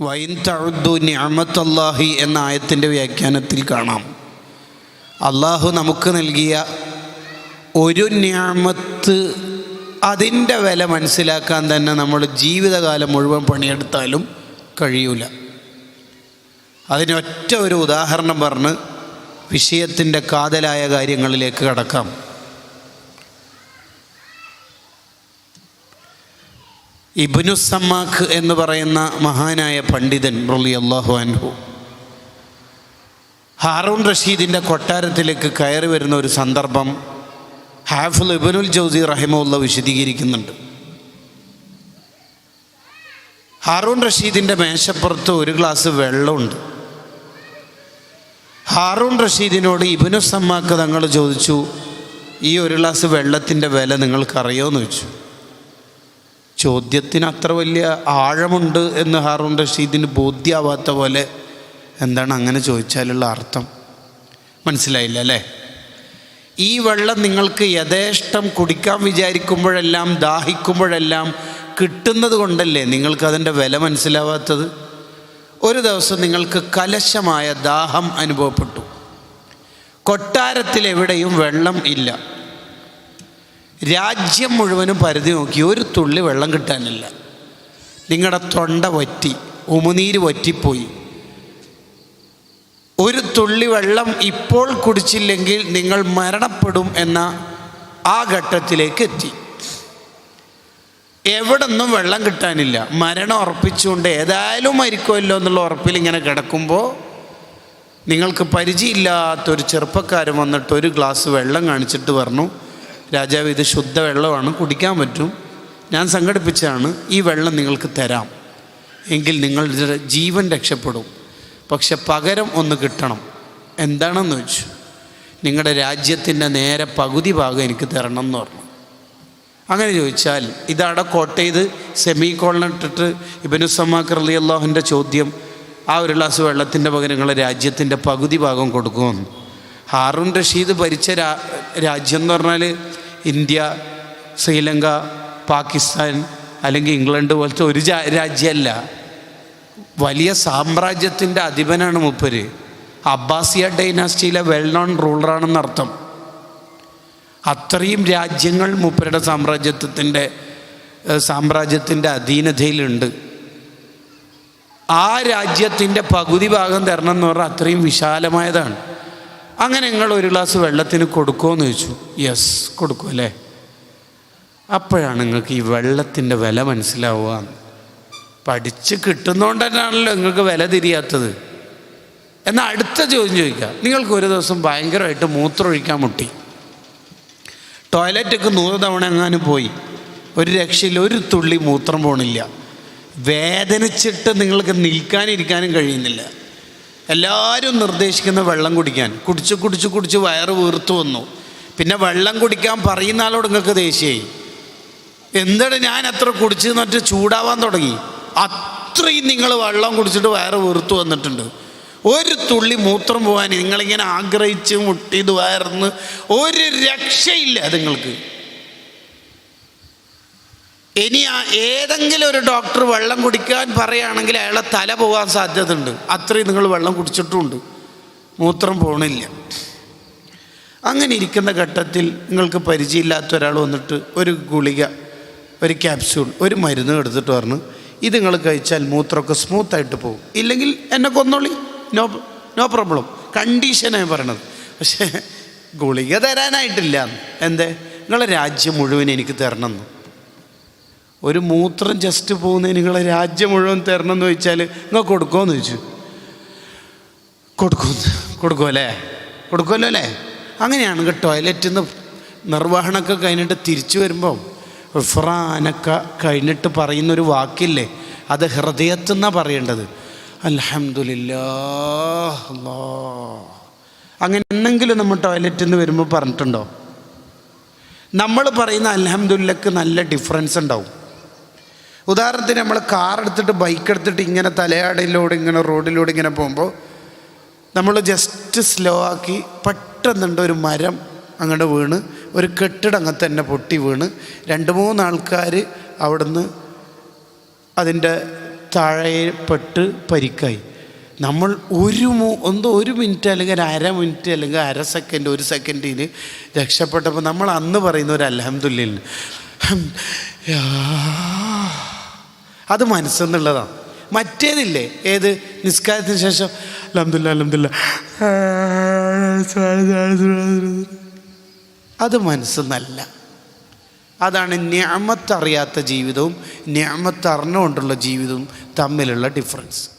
Wine ഞാമത്തല്ലാഹി എന്ന ആയത്തിന്റെ വ്യാഖ്യാനത്തിൽ കാണാം. അള്ളാഹു നമുക്ക് നൽകിയ ഒരു ഞാമത്ത് അതിന്റെ വില മനസ്സിലാക്കാൻ തന്നെ നമ്മൾ ജീവിതകാലം മുഴുവൻ പണിയെടുത്താലും കഴിയൂല. അതിനൊറ്റ ഒരു ഉദാഹരണം പറഞ്ഞ് വിഷയത്തിന്റെ കാതലായ കാര്യങ്ങളിലേക്ക് കടക്കാം. ഇബ്നു സമ്മാഖ് എന്ന് പറയുന്ന മഹാനായ പണ്ഡിതൻ റലി അള്ളാഹു അൻഹു. ഹാറൂൺ റഷീദിന്റെ കൊട്ടാരത്തിലേക്ക് കയറി വരുന്ന ഒരു സന്ദർഭം ഹാഫുൽ ഇബനുൽ ജൗസി റഹിമുള്ള വിശദീകരിക്കുന്നുണ്ട്. ഹാറൂൺ റഷീദിന്റെ മേശപ്പുറത്ത് ഒരു ഗ്ലാസ് വെള്ളമുണ്ട്. ഹാറൂൺ റഷീദിനോട് ഇബനു സമ്മാക്ക് തങ്ങൾ ചോദിച്ചു ഈ ഒരു ഗ്ലാസ് വെള്ളത്തിന്റെ വില നിങ്ങൾക്കറിയോ എന്ന് ചോദിച്ചു. ചോദ്യത്തിന് അത്ര വലിയ ആഴമുണ്ട് എന്ന് ഹാറൂൺ റഷീദിന് ബോധ്യാവാത്ത പോലെ എന്താണ് അങ്ങനെ ചോദിച്ചാലുള്ള അർത്ഥം? മനസ്സിലായില്ല അല്ലേ? ഈ വെള്ളം നിങ്ങൾക്ക് യഥേഷ്ടം കുടിക്കാൻ വിചാരിക്കുമ്പോഴെല്ലാം ദാഹിക്കുമ്പോഴെല്ലാം കിട്ടുന്നത് കൊണ്ടല്ലേ നിങ്ങൾക്ക് അതിന്റെ വില മനസ്സിലാവാത്തത്? ഒരു ദിവസം നിങ്ങൾക്ക് കലശമായ ദാഹം അനുഭവപ്പെട്ടു. കൊട്ടാരത്തിൽ എവിടെയും വെള്ളം ഇല്ല. രാജ്യം മുഴുവനും പരിധി നോക്കി ഒരു തുള്ളി വെള്ളം കിട്ടാനില്ല. നിങ്ങളുടെ തൊണ്ട വറ്റി ഉമിനീര് വറ്റിപ്പോയി. ഒരു തുള്ളി വെള്ളം ഇപ്പോൾ കുടിച്ചില്ലെങ്കിൽ നിങ്ങൾ മരണപ്പെടും എന്ന ആ ഘട്ടത്തിലേക്ക് എത്തി. എവിടൊന്നും വെള്ളം കിട്ടാനില്ല. മരണം ഉറപ്പിച്ചുകൊണ്ട് ഏതായാലും മരിക്കുമല്ലോ എന്നുള്ള ഉറപ്പിൽ ഇങ്ങനെ കിടക്കുമ്പോൾ നിങ്ങൾക്ക് പരിചയമില്ലാത്തൊരു ചെറുപ്പക്കാരൻ വന്നിട്ട് ഒരു ഗ്ലാസ് വെള്ളം കാണിച്ചിട്ട് പറഞ്ഞു രാജാവ് ഇത് ശുദ്ധ വെള്ളമാണ് കുടിക്കാൻ പറ്റും. ഞാൻ സംഘടിപ്പിച്ചതാണ് ഈ വെള്ളം നിങ്ങൾക്ക് തരാം. എങ്കിൽ നിങ്ങളുടെ ജീവൻ രക്ഷപ്പെടും. പക്ഷെ പകരം ഒന്ന് കിട്ടണം. എന്താണെന്ന് വെച്ചു നിങ്ങളുടെ രാജ്യത്തിന്റെ നേരെ പകുതി ഭാഗം എനിക്ക് തരണം എന്ന് പറഞ്ഞു. അങ്ങനെ ചോദിച്ചാൽ ഇതവിടെ കോട്ട് ചെയ്ത് സെമി കോളിനിട്ടിട്ട് ഇബനുസമാക്ക് അലി ചോദ്യം ആ ഒരു ഗ്ലാസ് വെള്ളത്തിന്റെ പകരം നിങ്ങളെ രാജ്യത്തിന്റെ പകുതി ഭാഗം കൊടുക്കുമെന്ന്. ഹാറൂൺ റഷീദ് ഭരിച്ച രാജ്യം എന്ന് പറഞ്ഞാൽ ഇന്ത്യ ശ്രീലങ്ക പാകിസ്ഥാൻ അല്ലെങ്കിൽ ഇംഗ്ലണ്ട് പോലത്തെ ഒരു രാജ്യമല്ല. വലിയ സാമ്രാജ്യത്തിന്റെ അധിപനാണ് മുപ്പര്. അബ്ബാസിയ ഡൈനാസ്റ്റിയിലെ വെൽ നോൺ റൂളറാണെന്ന് അർത്ഥം. അത്രയും രാജ്യങ്ങൾ മുപ്പരുടെ സാമ്രാജ്യത്വത്തിന്റെ സാമ്രാജ്യത്തിന്റെ അധീനതയിലുണ്ട്. ആ രാജ്യത്തിന്റെ പകുതി ഭാഗം തരണം എന്ന് പറഞ്ഞാൽ അത്രയും വിശാലമായതാണ്. അങ്ങനെ നിങ്ങൾ ഒരു ഗ്ലാസ് വെള്ളത്തിന് കൊടുക്കുമോയെന്ന് ചോദിച്ചു. യെസ് കൊടുക്കും അല്ലേ? അപ്പോഴാണ് നിങ്ങൾക്ക് ഈ വെള്ളത്തിന്റെ വില മനസ്സിലാവുക. പഠിച്ച് കിട്ടുന്നതുകൊണ്ട് തന്നെയാണല്ലോ നിങ്ങൾക്ക് വില തിരിയാത്തത്. എന്നാൽ അടുത്ത ചോദ്യം ചോദിക്കുക നിങ്ങൾക്ക് ഒരു ദിവസം ഭയങ്കരമായിട്ട് മൂത്രം ഒഴിക്കാൻ മുട്ടി ടോയ്ലറ്റൊക്കെ നൂറ് തവണ എങ്ങാനും പോയി. ഒരു രക്ഷയിൽ ഒരു തുള്ളി മൂത്രം പോണില്ല. വേദനിച്ചിട്ട് നിങ്ങൾക്ക് നിൽക്കാനിരിക്കാനും കഴിയുന്നില്ല. എല്ലാവരും നിർദ്ദേശിക്കുന്ന വെള്ളം കുടിക്കാൻ. കുടിച്ച് കുടിച്ച് കുടിച്ച് വയറ് വീർത്തു വന്നു. പിന്നെ വെള്ളം കുടിക്കാൻ പറയുന്ന ആളോട് നിങ്ങൾക്ക് ദേഷ്യമായി? എന്താണ് ഞാൻ അത്ര കുടിച്ച് എന്നിട്ട് ചൂടാവാൻ തുടങ്ങി. അത്രയും നിങ്ങൾ വെള്ളം കുടിച്ചിട്ട് വയറ് വീർത്തു വന്നിട്ടുണ്ട്. ഒരു തുള്ളി മൂത്രം പോകാൻ നിങ്ങളിങ്ങനെ ആഗ്രഹിച്ച് മുട്ടിയത് വയർന്ന് ഒരു രക്ഷയില്ല നിങ്ങൾക്ക് ഇനി ഏതെങ്കിലും ഒരു ഡോക്ടർ വെള്ളം കുടിക്കാൻ പറയുകയാണെങ്കിൽ അയാളെ തല പോകാൻ സാധ്യതയുണ്ട്. അത്രയും നിങ്ങൾ വെള്ളം കുടിച്ചിട്ടുമുണ്ട്. മൂത്രം പോണില്ല. അങ്ങനെ ഇരിക്കുന്ന ഘട്ടത്തിൽ നിങ്ങൾക്ക് പരിചയമില്ലാത്ത ഒരാൾ വന്നിട്ട് ഒരു ഗുളിക ഒരു ക്യാപ്സ്യൂൾ ഒരു മരുന്ന് എടുത്തിട്ട് പറഞ്ഞു ഇത് നിങ്ങൾ കഴിച്ചാൽ മൂത്രമൊക്കെ സ്മൂത്തായിട്ട് പോകും. ഇല്ലെങ്കിൽ എന്നെ കൊന്നോളി. നോ നോ പ്രോബ്ലം കണ്ടീഷനാണ് പറയണത്. പക്ഷേ ഗുളിക തരാനായിട്ടില്ല. എന്തേ? നിങ്ങളെ രാജ്യം മുഴുവൻ എനിക്ക് തരണം ഒരു മൂത്രം ജസ്റ്റ് പോകുന്നതിന് നിങ്ങളെ രാജ്യം മുഴുവൻ തരണം എന്ന് ചോദിച്ചാൽ നിങ്ങൾ കൊടുക്കുമെന്ന് ചോദിച്ചു. കൊടുക്കും കൊടുക്കുമല്ലേ കൊടുക്കുമല്ലോ അല്ലേ? അങ്ങനെയാണ് ടോയ്ലറ്റിൽ നിന്ന് നിർവഹണമൊക്കെ കഴിഞ്ഞിട്ട് തിരിച്ചു വരുമ്പം ഉഫ്രാനൊക്കെ കഴിഞ്ഞിട്ട് പറയുന്നൊരു വാക്കില്ലേ? അത് ഹൃദയത്തിൽ നിന്നാണ് പറയേണ്ടത് അല്ലാ അങ്ങനെ എന്തെങ്കിലും നമ്മൾ ടോയ്ലറ്റിൽ നിന്ന് വരുമ്പോൾ പറഞ്ഞിട്ടുണ്ടോ? നമ്മൾ പറയുന്ന അൽഹംദുലില്ലക്ക് നല്ല ഡിഫറൻസ് ഉണ്ടാവും. ഉദാഹരണത്തിന് നമ്മൾ കാർ എടുത്തിട്ട് ബൈക്ക് എടുത്തിട്ട് ഇങ്ങനെ തലയാടിലൂടെ ഇങ്ങനെ റോഡിലൂടെ ഇങ്ങനെ പോകുമ്പോൾ നമ്മൾ ജസ്റ്റ് സ്ലോ ആക്കി പെട്ടെന്നുണ്ട് ഒരു മരം അങ്ങോട്ട് വീണ് ഒരു കെട്ടിടം അങ്ങനെ തന്നെ പൊട്ടി വീണ്. രണ്ട് മൂന്ന് ആൾക്കാർ അവിടുന്ന് അതിന്റെ താഴെപ്പെട്ട് പരിക്കായി. നമ്മൾ ഒരു മൂ എന്തോ ഒരു മിനിറ്റ് അല്ലെങ്കിൽ അര മിനിറ്റ് അല്ലെങ്കിൽ അര സെക്കൻഡ് ഒരു സെക്കൻഡിന് രക്ഷപ്പെട്ടപ്പോൾ നമ്മൾ അന്ന് പറയുന്ന ഒരു അലഹമില്ല അത് മനസ്സെന്നുള്ളതാണ്. മറ്റേതില്ലേ? ഏത്? നിസ്കാരത്തിന് ശേഷം അലഹമില്ല അലഹമില്ല അത് മനസ്സെന്നല്ല. അതാണ് ഞാമത്തറിയാത്ത ജീവിതവും ഞാമത്തറിഞ്ഞുകൊണ്ടുള്ള ജീവിതവും തമ്മിലുള്ള ഡിഫറൻസ്